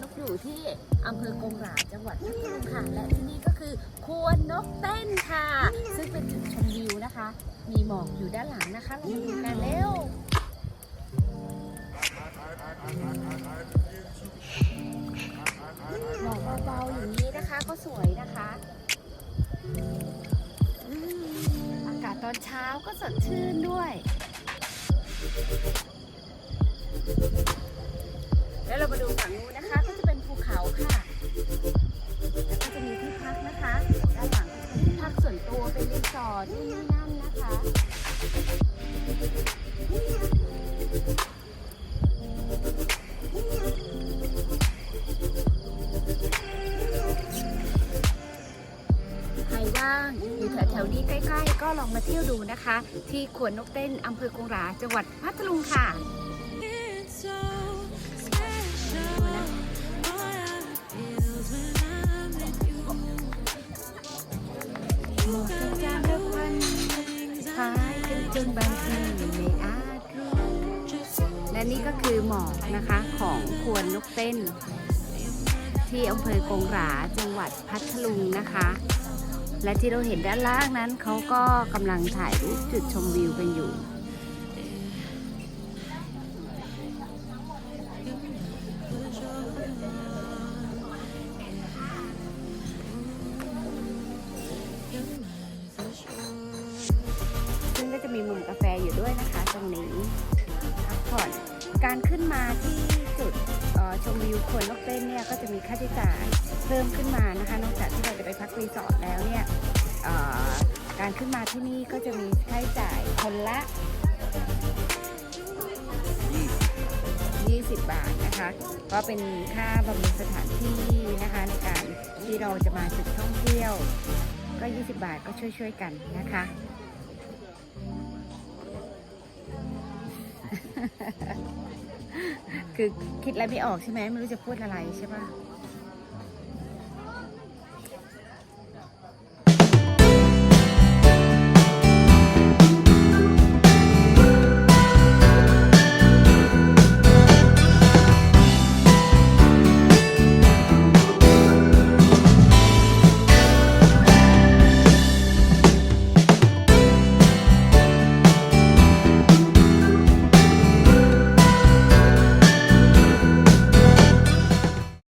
นกอยู่ที่อำเภอกงหราจังหวัดพัทลุงค่ะ และที่นี่ก็คือควนนกเต้นค่ะ ซึ่งเป็นจุดชมวิวนะคะ มีหมอกอยู่ด้านหลังนะคะเรามาดูกันเร็วหมอกเบาๆอย่างนี้นะคะก็สวยนะคะอืมอากาศตอนเช้าก็สดชื่นด้วยแล้วเรามาดูฝั่งนู้นนะคะ ตัวเป็นรีสอร์ทที่นี่นั่นนะคะใครว่างอยู่แถวๆนี้ใกล้ๆ ก็ลองมาเที่ยวดูนะคะ ที่ขวนนกเต้นอำเภอกงหราจังหวัดพัทลุงค่ะ หมดจางทุกวันหายกันจนบางทีไม่อาจรู้และนี่ก็คือหมอกนะคะของควนนกเต้น ที่อำเภอกงหราจังหวัดพัทลุงนะคะ และที่เราเห็นด้านล่างนั้นเขาก็กำลังถ่ายรูปจุดชมวิวกันอยู่ ด้วยนะคะ ตรงนี้พักผ่อนการขึ้นมาที่จุดออชมวิวควนนกเต้นเนี่ยก็จะมีค่าใช้จ่ายเพิ่มขึ้นมานะคะ นอกจากที่เราจะไปพักรีสอร์ทแล้วเนี่ยออการขึ้นมาที่นี่ก็จะมีค่าใช้จ่ายคนละ 20 บาทนะคะ ก็เป็นค่าบำรุงสถานที่นะคะ ในการที่เราจะมาจุดท่องเที่ยว ก็ 20 บาทก็ช่วยๆกันนะคะ คือคิดอะไรไม่ออกใช่ไหมไม่รู้จะพูดอะไรใช่ปะ